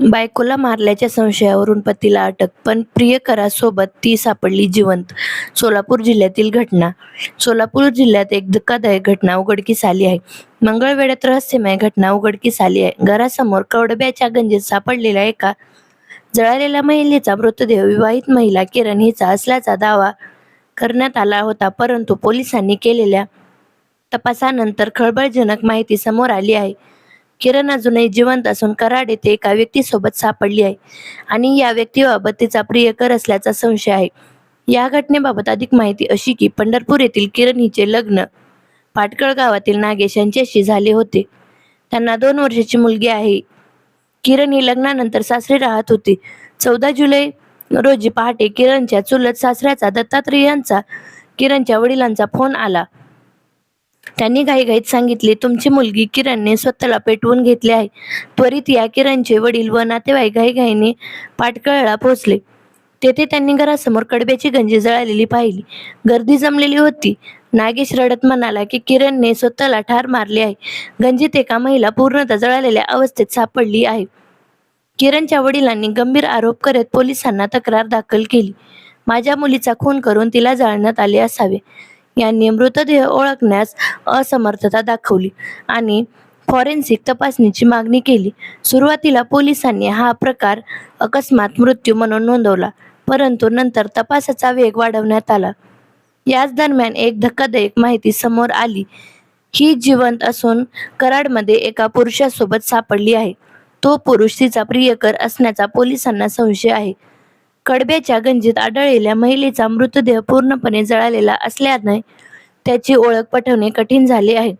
बायकोला मारल्याच्या संशयावरून पतीला अटक पण प्रियकरासोबत ती सापडली जिवंत. सोलापूर जिल्ह्यातील घटना. सोलापूर जिल्ह्यात एक धक्कादायक घटना उघडकीस आली आहे. मंगळवेळात रहस्यमय घटना उघडकीस आली आहे. घरासमोर कवडब्याच्या गंजेत सापडलेल्या एका जळालेल्या महिलेचा मृतदेह विवाहित महिला किरण हिचा असल्याचा दावा करण्यात आला होता परंतु पोलिसांनी केलेल्या तपासानंतर खळबळजनक माहिती समोर आली आहे. किरण अजूनही जिवंत असून कराड येथे एका व्यक्तीसोबत सापडली आहे आणि या व्यक्तीबाबत तिचा प्रियकर असल्याचा संशय आहे. या घटनेबाबत अधिक माहिती अशी की पंढरपूर येथील किरण हिचे लग्न पाटकळ गावातील नागेश यांच्याशी झाले होते. त्यांना दोन वर्षाची मुलगी आहे. किरण ही लग्नानंतर सासरी राहत होती. चौदा जुलै रोजी पहाटे किरणच्या चुलत सासऱ्याचा दत्तात्रेय यांचा किरणच्या वडिलांचा फोन आला. त्यांनी घाईघाईत सांगितले तुमची मुलगी किरणने स्वतःला पेटवून घेतले आहे. त्वरित या किरणचे वडील व नातेवाईक घाईघाईने पाटकळला पोहोचले. तेथे त्यांनी घरासमोर कडब्याची गंजी जळालेली पाहिली. गर्दी जमलेली होती. नागेश रडत म्हणाला की किरणने स्वतःला ठार मारले आहे. गंजीत एका महिला पूर्णतः जळालेल्या अवस्थेत सापडली आहे. किरणच्या वडिलांनी गंभीर आरोप करत पोलिसांना तक्रार दाखल केली. माझ्या मुलीचा खून करून तिला जाळण्यात आले असावे. यांनी मृतदेह ओळखण्यास असमर्थता दाखवली आणि फॉरेन्सिक तपासणीची मागणी केली. सुरुवातीला पोलिसांनी हा प्रकार अकस्मात मृत्यू म्हणून नोंदवला परंतु नंतर तपासाचा वेग वाढवण्यात आला. याच दरम्यान एक धक्कादायक माहिती समोर आली. ही जिवंत असून कराडमध्ये एका पुरुषासोबत सापडली आहे. तो पुरुष तिचा प्रियकर असण्याचा पोलिसांना संशय आहे. कडब्याच्या गंजीत आढळलेल्या महिलेचा मृतदेह पूर्णपणे जळालेला असल्याने त्याची ओळख पटवणे कठीण झाले आहे.